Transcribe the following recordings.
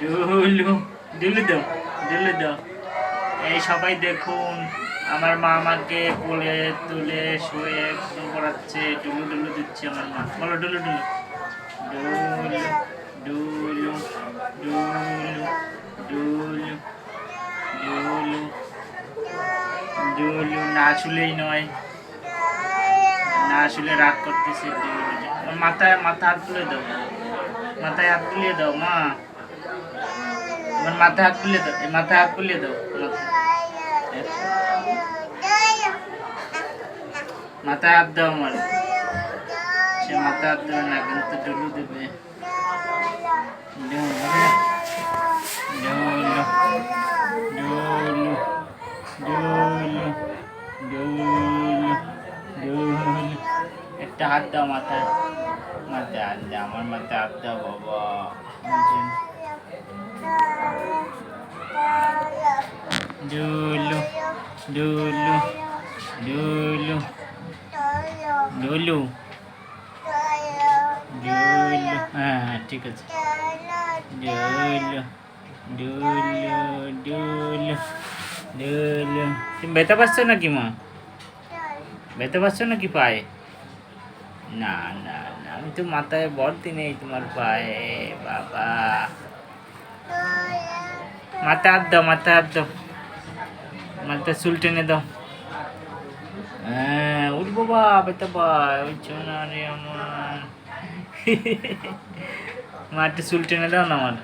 ডুলু ডুলু দাও ডুলু দাও। এই সবাই দেখুন, আমার মা আমাকে কোলে তুলে শুয়ে পড়াচ্ছে, ডুলু ডুলু দিচ্ছে আমার মা। বলো ডুলু ডুলু। ডুলু ডুলু ডুলু ডুলু ডুলু। ডুলু না শুলেই নয়, না শুলে রাগ করতেছে, ডুলু। মাথায় মাথা হাত তুলে দাও। মাথায় হাত তুলে দাও, মা। মাথা খুলে দাও মাথা খুলে দাও মাথা হাত দাও আমার। সে মাথা হাত দেবে না, কিন্তু ডুলু দেবে। একটা হাত দাও মাথা মাথা হাত দাও আমার মাথা হাত দাও বাবা। ডুলু ডুলু ডুলু ডুলু হ্যাঁ ঠিক আছে। ডুলু ডুলু ডুলু ডুলু তুমি ব্যথা পাচ্ছ নাকি মা? ব্যথা পাচ্ছ নাকি পায়ে? না না না আমি তো মাথায় ভর্তি নেই তোমার পায়ে বাবা। মাথা হাত দাও মাথা হাত দাও। মাথা চুল টেনে দাও। হ্যাঁ উঠ বাবা ব্যথা পায় উঠছো না রে আমার। মাঠে চুল টেনে দাও না আমার।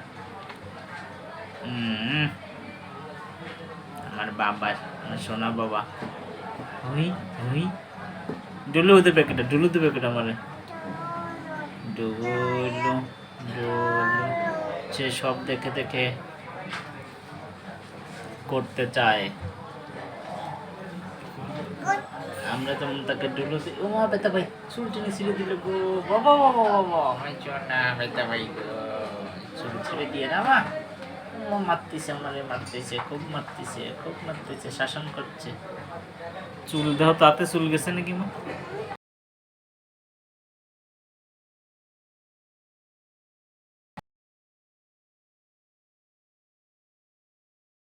আমার বাবা সোনা বাবা। হুই হুই ডুলু দেবে কেটা ডুলু দেবে কেটা আমার। ডুলু ডুলু। সে সব দেখে দেখে করতে চায়। আমরা তেমন তাকে ডুলোছি ও মা বেতা ভাই চুল টেনে ছিঁড়ে দিল গো। বাবা বাবা বাবা আমার না বেতা ভাই গো চুল ছিঁড়ে দিয়ে না মা? ও মারতেছে আমারে মারতেছে খুব মারতেছে খুব মারতেছে শাসন করছে। চুল দেহ তাতে চুল গেছে নাকি মা?